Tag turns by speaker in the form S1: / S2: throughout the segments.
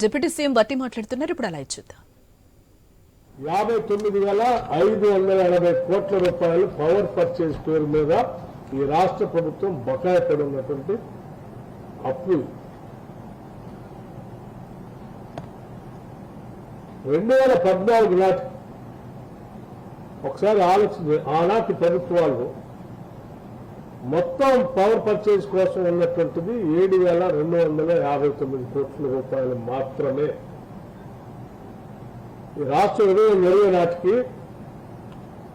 S1: Deputy CM బట్టి మాట్లాడుతున్నారు. ఇప్పుడు అలా ఇచ్చుద్దాం.
S2: యాభై తొమ్మిది వేల ఐదు వందల ఎనభై కోట్ల రూపాయలు పవర్ పర్చేజ్ పేరు మీద ఈ రాష్ట్ర ప్రభుత్వం బకాయి పడి ఉన్నటువంటి అప్పు రెండు వేల పద్నాలుగు నాటి ఒకసారి ఆలోచన ఆనాటి ప్రభుత్వాలు మొత్తం పవర్ పర్చేజ్ కోసం ఉన్నటువంటిది ఏడు వేల రెండు వందల యాభై తొమ్మిది కోట్ల రూపాయలు మాత్రమే. ఈ రాష్ట్ర విభజన జరిగే నాటికి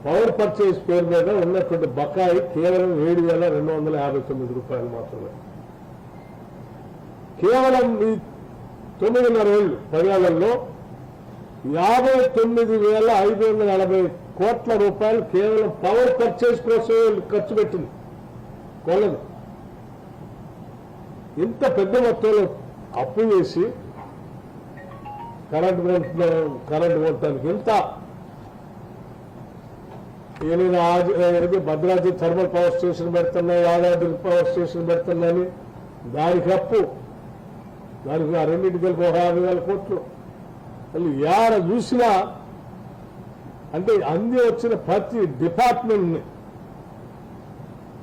S2: పవర్ పర్చేజ్ పేరు మీద ఉన్నటువంటి బకాయి కేవలం ఏడు వేల రెండు వందల యాభై తొమ్మిది రూపాయలు మాత్రమే. కేవలం ఈ తొమ్మిదిన్నర ఏళ్ళు పదేళ్ళలో యాభై తొమ్మిది వేల ఐదు వందల ఎనభై కోట్ల రూపాయలు కేవలం పవర్ పర్చేజ్ కోసం ఖర్చు పెట్టింది. కొనదు ఇంత పెద్ద మొత్తంలో అప్పు చేసి కరెంట్ కొంటున్నాం కరెంట్ కొట్టడానికి ఇంత ఏదైనా భద్రాద్రి థర్మల్ పవర్ స్టేషన్ పెడుతున్నా యాదాద్రి పవర్ స్టేషన్ పెడుతున్నాయని దానికి అప్పు. దానికి ఆ రెండింటికి కలిపి ఒక యాభై వేల కోట్లు. అసలు యాడ చూసినా అంటే అంది వచ్చిన ప్రతి డిపార్ట్మెంట్ని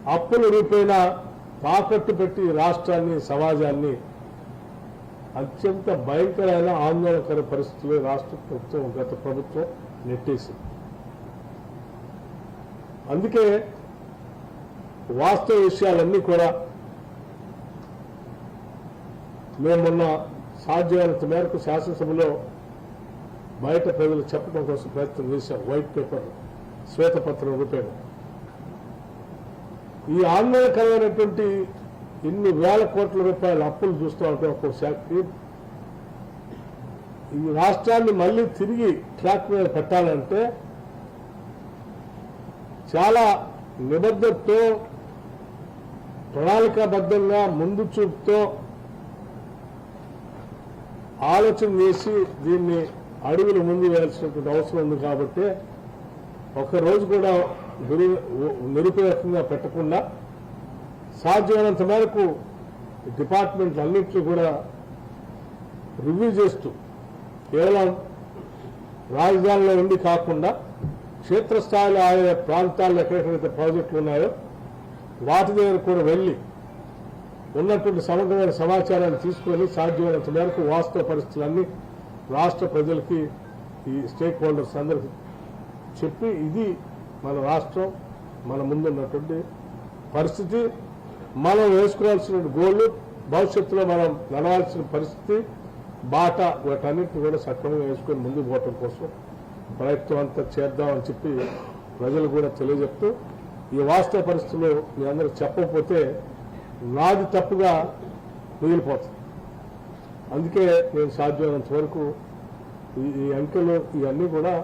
S2: అప్పుల రూపేణ తాకట్టు పెట్టి రాష్ట్రాన్ని సమాజాన్ని అత్యంత భయంకరమైన ఆందోళనకర పరిస్థితుల్లో రాష్ట్ర ప్రభుత్వం గత ప్రభుత్వం నెట్టేసింది. అందుకే వాస్తవ విషయాలన్నీ కూడా మేము మొన్న సాధ్యమైనంత మేరకు శాసనసభలో బయట ప్రజలు చెప్పడం కోసం ప్రయత్నం చేశాం. వైట్ పేపర్ శ్వేతపత్రం రూపేణ. ఈ ఆందోళనకరమైనటువంటి ఇన్ని వేల కోట్ల రూపాయల అప్పులు చూస్తూ ఉంటే ఒక్కో శాఖకి ఈ రాష్ట్రాన్ని మళ్ళీ తిరిగి ట్రాక్ మీద పెట్టాలంటే చాలా నిబద్ధతతో ప్రణాళికాబద్ధంగా ముందు చూపుతో ఆలోచన చేసి దీన్ని అడుగులు ముందు వేయాల్సినటువంటి అవసరం ఉంది కాబట్టి ఒక రోజు కూడా నిరుపయోగంగా పెట్టకుండా సాధ్యమైనంత మేరకు డిపార్ట్మెంట్లన్నింటినీ కూడా రివ్యూ చేస్తూ కేవలం రాజధానిలో ఉండి కాకుండా క్షేత్రస్థాయిలో ఆయా ప్రాంతాల్లో ఎక్కడెక్కడైతే ప్రాజెక్టులు ఉన్నాయో వాటి దగ్గర కూడా వెళ్ళి ఉన్నటువంటి సమగ్రమైన సమాచారాన్ని తీసుకొని సాధ్యమైనంత మేరకు వాస్తవ పరిస్థితులన్నీ రాష్ట్ర ప్రజలకి ఈ స్టేక్ హోల్డర్స్ అందరికీ చెప్పి ఇది మన రాష్ట్రం మన ముందున్నటువంటి పరిస్థితి మనం వేసుకోవాల్సిన గోళ్ళు భవిష్యత్తులో మనం నడవాల్సిన పరిస్థితి బాట వాటన్నిటిని కూడా సక్రమంగా వేసుకొని ముందుకు పోవటం కోసం ప్రయత్నం అంతా చేద్దామని చెప్పి ప్రజలు కూడా తెలియజెప్తూ ఈ వాస్తవ పరిస్థితుల్లో మీ అందరూ చెప్పకపోతే నాది తప్పుగా మిగిలిపోతుంది. అందుకే నేను సాధ్యమైనంత వరకు ఈ అంకెలు ఇవన్నీ కూడా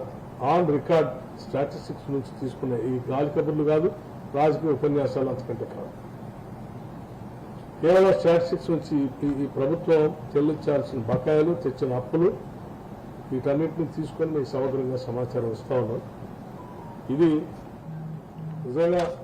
S2: ఆన్ రికార్డ్ స్టాటిస్టిక్స్ నుంచి తీసుకునే ఈ గాలి కబుర్లు కాదు రాజకీయ ఉపన్యాసాలు అంతకంటే కాదు. కేవలం స్టాటిస్టిక్స్ నుంచి ఈ- ఈ ప్రభుత్వం చెల్లించాల్సిన బకాయిలు తెచ్చిన అప్పులు వీటన్నిటిని తీసుకొని మీకు సమగ్రంగా సమాచారం ఇస్తా ఉన్నాం. ఇది నిజంగా